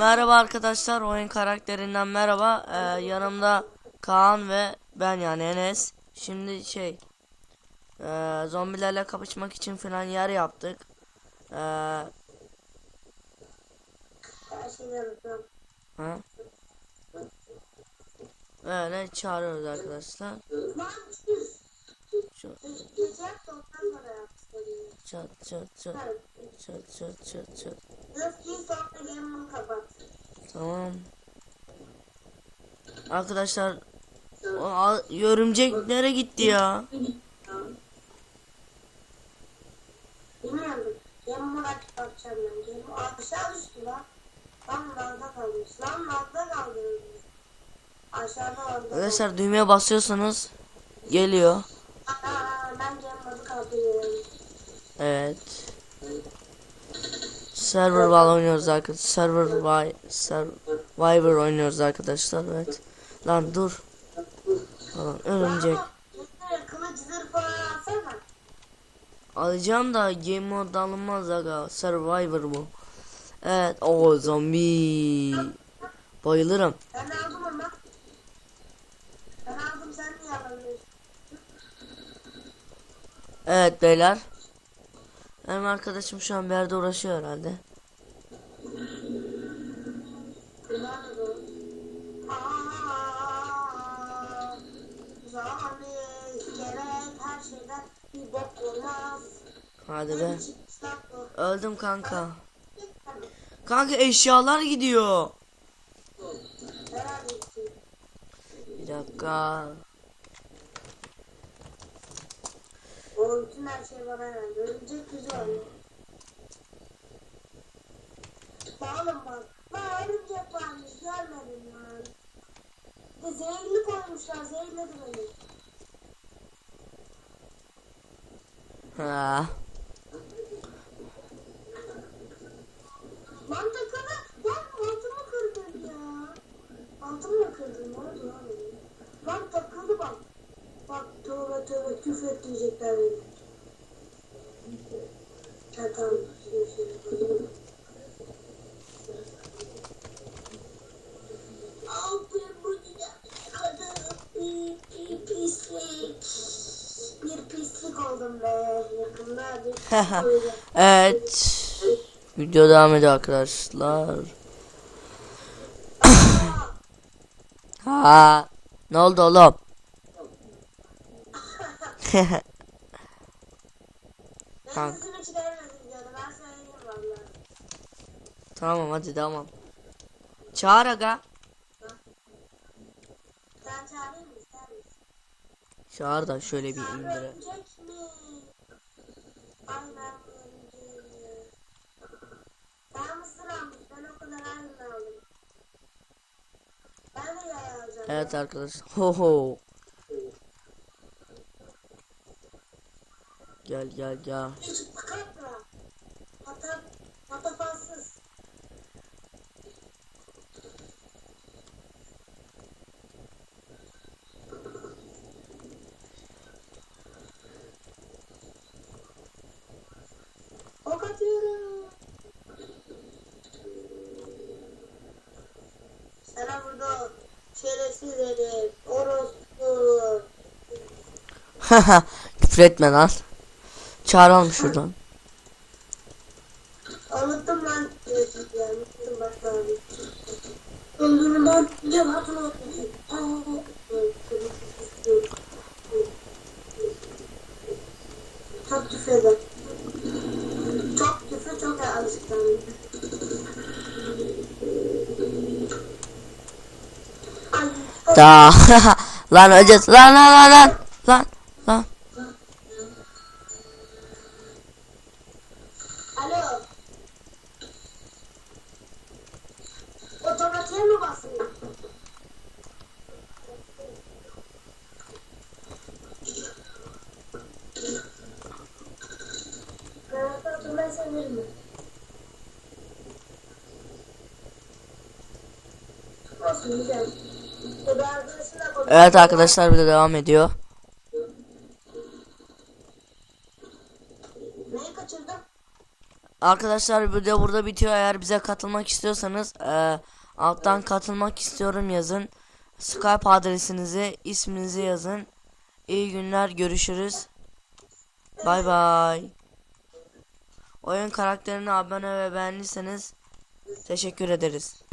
Merhaba arkadaşlar oyun karakterinden merhaba. Ee, yanımda Kaan ve ben yani Enes. Şimdi şey ee, Zombilerle kapışmak için falan yer yaptık. Ee, ha? Öyle çağırıyoruz arkadaşlar. Şu, çat çat. Çat çat çat çat çat Tamam Arkadaşlar o, a- Örümcek nereye gitti ya Bilmiyorum. Game'ını açıp bakacağım ben. Aşağı düştü lan. Lan lavda kalmış. Lan lavda kaldı. Aşağıda kaldı. Arkadaşlar düğmeye basıyorsunuz Geliyor Aa, ben game'ı kaldırıyorum. Evet. Server Val oynuyoruz arkadaşlar. Server Vay Survivor oynuyoruz arkadaşlar. Evet. Lan dur. Örümcek. Falan alsana. Alacağım da game mode alınmaz aga. Survivor bu. Evet. O zombi. Bayılırım. Ben aldım ama. Ben aldım sen niye alamıyorsun? Evet beyler. Benim arkadaşım şu an bir yerde uğraşıyor herhalde. Hadi be. Öldüm kanka. Kanka eşyalar gidiyor. Bir dakika. O bütün her şey bana geldi. Örümcek güzel. Bağlım bak. Ben örümcek varmış görmedim ben. Bir de zehirli koymuşlar. Zehirledi beni. Ha. Lan takılı. Lan altımı kırdın ya. Altımı kırdın. Ne oldu lan? Lan bak. Bak tövbe küfür diyecekler beni. Tamam. Olacağım. Evet. Video devam ediyor arkadaşlar. ha. Ne oldu oğlum? Ben sesimi çıkaramadım diyordu. Ben söyleyeyim valla. tamam hadi tamam. Çağır aga. Sen çağırayım mı? İster misin? Çağır da şöyle bir indire. örümcek mi? Ay ben bu örümceğim. Ben mısır almış. Ben o kadar aynı aldım. Ben de yay alacağım. Evet arkadaşlar. Ho ho. Gel gel gel. Kapra. Hata, hatafansız. Ok atıyorum. Sana burada şerefsiz herif, orospu. Küfür etme lan. Şuradan. Ya, unuttum bak abi. Öldürün lan. Cevapını unutmuşum. Çok küfürde. Çok küfür çok alışkanlık. Da. lan öleceğiz. Lan lan. Lan lan. Alo. Otomatiğe mi konuştum. Evet arkadaşlar bir de devam ediyor. Arkadaşlar video burada bitiyor. Eğer bize katılmak istiyorsanız e, alttan katılmak istiyorum yazın. Skype adresinizi, isminizi yazın. İyi günler, görüşürüz. Bay bay. Oyun karakterini abone ve beğendiyseniz teşekkür ederiz.